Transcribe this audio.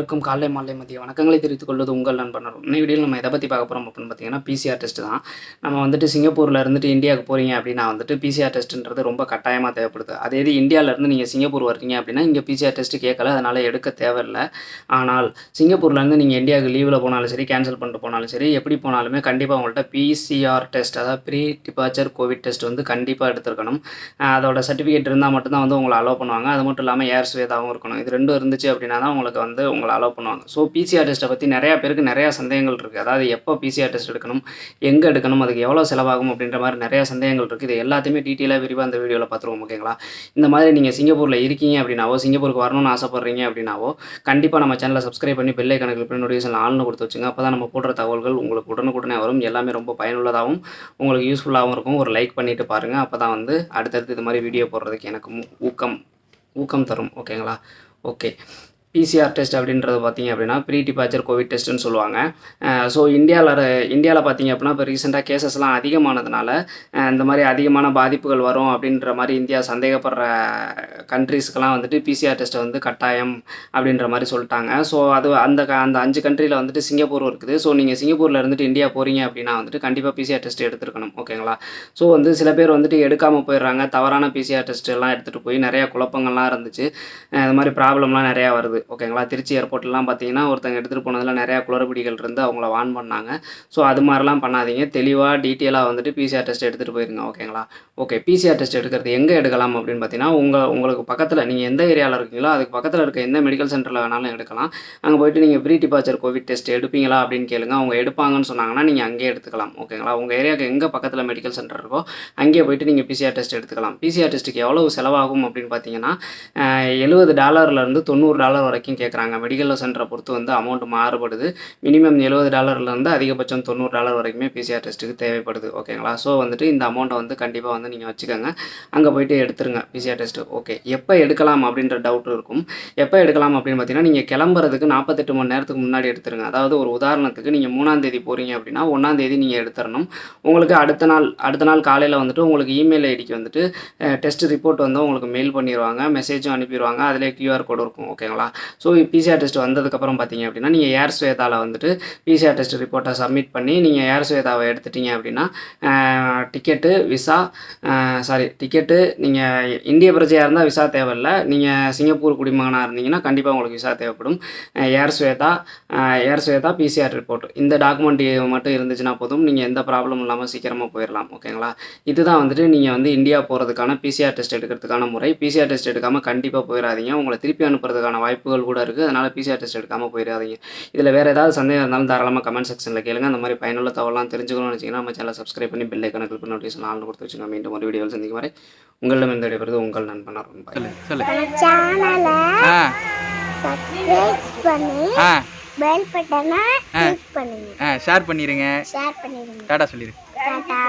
அனைவருக்கும் காலை மாலை மதிய வணக்கங்களை தெரிவித்துக் கொள்வது உங்கள் நண்பன் அருண். இந்த நம்ம எதை பற்றி பார்க்க போகிறோம் அப்படின்னு பார்த்தீங்கன்னா பிசிஆர் டெஸ்ட் தான். நம்ம வந்துட்டு சிங்கப்பூரில் இருந்துட்டு இந்தியாவுக்கு போகிறீங்க அப்படின்னா வந்துட்டு பிசிஆர் டெஸ்ட்டுன்றது ரொம்ப கட்டாயமாக தேவைப்படுது. அதே இது இந்தியாவில் இருந்து நீங்கள் சிங்கப்பூர் வர்றீங்க அப்படின்னா இங்கே பிசிஆர் டெஸ்ட் கேட்கல அதனால் எடுக்க தேவையில்லை. ஆனால் சிங்கப்பூர்லேருந்து நீங்கள் இந்தியாவுக்கு லீவில் போனாலும் சரி கேன்சல் பண்ணிட்டு போனாலும் சரி எப்படி போனாலுமே கண்டிப்பாக உங்கள்கிட்ட பிசிஆர் டெஸ்ட் அதாவது ப்ரீ டிபார்ச்சர் கோவிட் டெஸ்ட் வந்து கண்டிப்பாக எடுத்துருக்கணும். அதோட சர்டிஃபிகேட் இருந்தால் மட்டும்தான் வந்து உங்களை அலோவ் பண்ணுவாங்க. அது மட்டும் இல்லாமல் ஏர் ஸ்வேதாவும் இருக்கணும். இது ரெண்டும் இருந்துச்சு அப்படின்னா தான் உங்களுக்கு வந்து உங்களை அலோவ் பண்ணுவாங்க. ஸோ பிசிஆர் டெஸ்ட்டை பற்றி நிறையா பேருக்கு நிறையா சந்தேகங்கள் இருக்குது அதாவது எப்போ பிசிஆர் டெஸ்ட் எடுக்கணும் எங்கே எடுக்கணும் அதுக்கு எவ்வளோ செலவாகும் அப்படின்ற மாதிரி நிறையா சந்தேகங்கள் இருக்குது இது எல்லாத்தையுமே டீட்டெயிலாக விரிவாக அந்த வீடியோவில் பார்த்துருவோம் ஓகேங்களா இந்த மாதிரி நீங்கள் சிங்கப்பூரில் இருக்கீங்க அப்படின்னாவோ சிங்கப்பூருக்கு வரணும்னு ஆசைப்பட்றீங்க அப்படின்னாவோ கண்டிப்பாக நம்ம சேனலை சப்ஸ்கிரைப் பண்ணி பெல்லை கணக்கு பண்ணி நோட்டிஃபிகேஷன் ஆன்ல கொடுத்து வச்சுங்க. அப்போ தான் நம்ம போடுற தகவல்கள் உங்களுக்கு உடனுக்குடனே வரும். எல்லாமே ரொம்ப பயனுள்ளதாகவும் உங்களுக்கு யூஸ்ஃபுல்லாகவும் இருக்கும். ஒரு லைக் பண்ணிவிட்டு பாருங்கள் அப்போ தான் வந்து அடுத்தடுத்து இது மாதிரி வீடியோ போடுறதுக்கு எனக்கு ஊக்கம் ஊக்கம் தரும் ஓகேங்களா ஓகே பிசிஆர் டெஸ்ட் அப்படின்றது பார்த்தீங்க அப்படின்னா ப்ரீ டிபார்ச்சர் கோவிட் டெஸ்ட்டுன்னு சொல்லுவாங்க. ஸோ இந்தியாவில் இந்தியாவில் பார்த்தீங்க அப்படின்னா இப்போ ரீசெண்டாக கேசஸ்லாம் அதிகமானதுனால இந்த மாதிரி அதிகமான பாதிப்புகள் வரும் அப்படின்ற மாதிரி இந்தியா சந்தேகப்படுற கண்ட்ரீஸ்க்கெலாம் வந்துட்டு பிசிஆர் டெஸ்ட்டை வந்து கட்டாயம் அப்படின்ற மாதிரி சொல்லிட்டாங்க. ஸோ அது அந்த அந்த அஞ்சு கண்ட்ரியில் வந்துட்டு சிங்கப்பூர் இருக்குது. ஸோ நீங்கள் சிங்கப்பூரில் இருந்துட்டு இந்தியா போகிறீங்க அப்படின்னா வந்துட்டு கண்டிப்பாக பிசிஆர் டெஸ்ட் எடுத்துருக்கணும். ஓகேங்களா ஸோ வந்து சில பேர் வந்துட்டு எடுக்காமல் போயிடுறாங்க. தவறான பிசிஆர் டெஸ்ட் எல்லாம் எடுத்துகிட்டு போய் நிறையா குழப்பங்கள்லாம் இருந்துச்சு. இந்த மாதிரி ப்ராப்ளம்லாம் நிறையா வருது. ஓகேங்களா? திருச்சி ஏர்போர்ட்லாம் பார்த்தீங்கன்னா ஒருத்தங்க எடுத்துகிட்டு போனதில் நிறையா குளறுபடிகள் இருந்து அவங்கள வான் பண்ணாங்க. ஸோ அது மாதிரிலாம் பண்ணாதீங்க. தெளிவாக டீட்டெயிலாக வந்துட்டு பிசிஆர் டெஸ்ட் எடுத்துகிட்டு போயிருங்க. ஓகேங்களா? ஓகே பிசிஆர் டெஸ்ட் எடுக்கிறது எங்கே எடுக்கலாம் அப்படின்னு பார்த்தீங்கன்னா உங்கள் உங்களுக்கு பக்கத்தில் நீங்கள் எந்த ஏரியாவில் இருக்கீங்களோ அதுக்கு பக்கத்தில் இருக்க எந்த மெடிக்கல் சென்டரில் வேணாலும் எடுக்கலாம். அங்கே போயிட்டு நீங்கள் ப்ரீ டிபார்ச்சர் கோவிட் டெஸ்ட் எடுப்பீங்களா அப்படின்னு கேளுங்க. அவங்க எடுப்பாங்கன்னு சொன்னாங்கன்னா நீங்கள் அங்கேயே எடுத்துக்கலாம். ஓகேங்களா? உங்கள் ஏரியாவுக்கு எங்கே பக்கத்தில் மெடிக்கல் சென்டர் இருக்கோ அங்கேயே போயிட்டு நீங்கள் பிசிஆர் டெஸ்ட் எடுத்துக்கலாம். பிசிஆர் டெஸ்ட்டுக்கு எவ்வளவு செலவாகும் அப்படின்னு பார்த்தீங்கன்னா எழுபது டாலர்லேருந்து தொண்ணூறு டாலர் வரைக்கும் கேட்குறாங்க மெடிக்கல் சென்டரை பொறுத்து வந்து அமௌண்ட் மாறுபடுது. மினிமம் எழுபது டாலர்லேருந்து அதிகபட்சம் தொண்ணூறு டாலர் வரைக்குமே பிசிஆர் டெஸ்ட்டுக்கு தேவைப்படுது. ஓகேங்களா ஸோ வந்துட்டு இந்த அமௌண்ட்டை வந்து கண்டிப்பாக வந்து நீங்கள் வச்சுக்கோங்க. அங்கே போயிட்டு எடுத்துருங்க. பிசிஆர் டெஸ்ட்டு ஓகே எப்போ எடுக்கலாம் அப்படின்ற டவுட் இருக்கும். எப்போ எடுக்கலாம் அப்படின்னு பார்த்தீங்கன்னா நீங்கள் கிளம்புறதுக்கு நாற்பத்தெட்டு மணி நேரத்துக்கு முன்னாடி எடுத்துருங்க. அதாவது ஒரு உதாரணத்துக்கு நீங்கள் மூணாம் தேதி போகிறீங்க அப்படின்னா ஒன்றாம் தேதி நீங்கள் எடுத்துடணும் உங்களுக்கு அடுத்த நாள் அடுத்த நாள் காலையில் வந்துட்டு உங்களுக்கு இமெயில் ஐடிக்கு வந்துட்டு டெஸ்ட் ரிப்போர்ட் வந்து உங்களுக்கு மெயில் பண்ணிடுவாங்க மெசேஜும் அனுப்பிடுவாங்க அதிலே கியூஆர் கோடு இருக்கும். ஓகேங்களா ஸோ பிசிஆர் டெஸ்ட் வந்ததுக்கப்புறம் பார்த்தீங்க அப்படின்னா நீங்கள் ஏர் ஸ்வேதாவில் வந்துட்டு பிசிஆர் டெஸ்ட் ரிப்போர்ட்டை சப்மிட் பண்ணி நீங்கள் ஏர் ஸ்வேதாவை எடுத்துட்டீங்க அப்படின்னா டிக்கெட்டு விசா சாரி டிக்கெட்டு நீங்கள் இந்திய பிரஜையாக இருந்தால் விசா தேவையில்லை. நீங்கள் சிங்கப்பூர் குடிமகனாக இருந்தீங்கன்னா கண்டிப்பாக உங்களுக்கு விசா தேவைப்படும். Air Suvidha air Suvidha PCR report இந்த டாக்குமெண்ட் மட்டும் இருந்துச்சுன்னா போதும். நீங்கள் எந்த ப்ராப்ளமும் இல்லாமல் சீக்கிரமாக போயிடலாம் ஓகேங்களா இதுதான் வந்துட்டு நீங்கள் வந்து இந்தியா போகிறதுக்கான பிசிஆர் டெஸ்ட் எடுக்கிறதுக்கான முறை. பிசிஆர் டெஸ்ட் எடுக்காமல் கண்டிப்பாக போயிடாதீங்க உங்களை திருப்பி அனுப்புறதுக்கான வாய்ப்புகள் கூட இருக்குது அதனால் பிசிஆர் டெஸ்ட் எடுக்காமல் போயிடாதீங்க. இதில் வேறு ஏதாவது சந்தேகம் இருந்தாலும் தாராளமாக கமெண்ட் செக்ஷனில் கேளுங்க. அந்த மாதிரி பயனுள்ள தகவலாம் தெரிஞ்சுக்கணும்னு வச்சிங்கன்னா நம்ம சேனல் சப்ஸ்கிரைப் பண்ணி பெல் ஐக்கனை கிளிக் பண்ணி நோட்டிஃபிகேஷன் ஆன் கொடுத்து வச்சுங்க மீண்டும் ஒரு வீடியோவில் சந்திக்கும் வரை உங்களிடம் இந்த விடைபெறுவது உங்கள் நண்பன் அருண் பாய். சொல்லு சொல்லு சேனலை ஆ. சப்ஸ்கிரைப் பண்ணி ஆ. பெல் பட்டனை கிளிக் பண்ணுங்க. ஆ ஷேர் பண்ணிடுங்க ஷேர் பண்ணிடுங்க டாடா சொல்லிடு டாடா.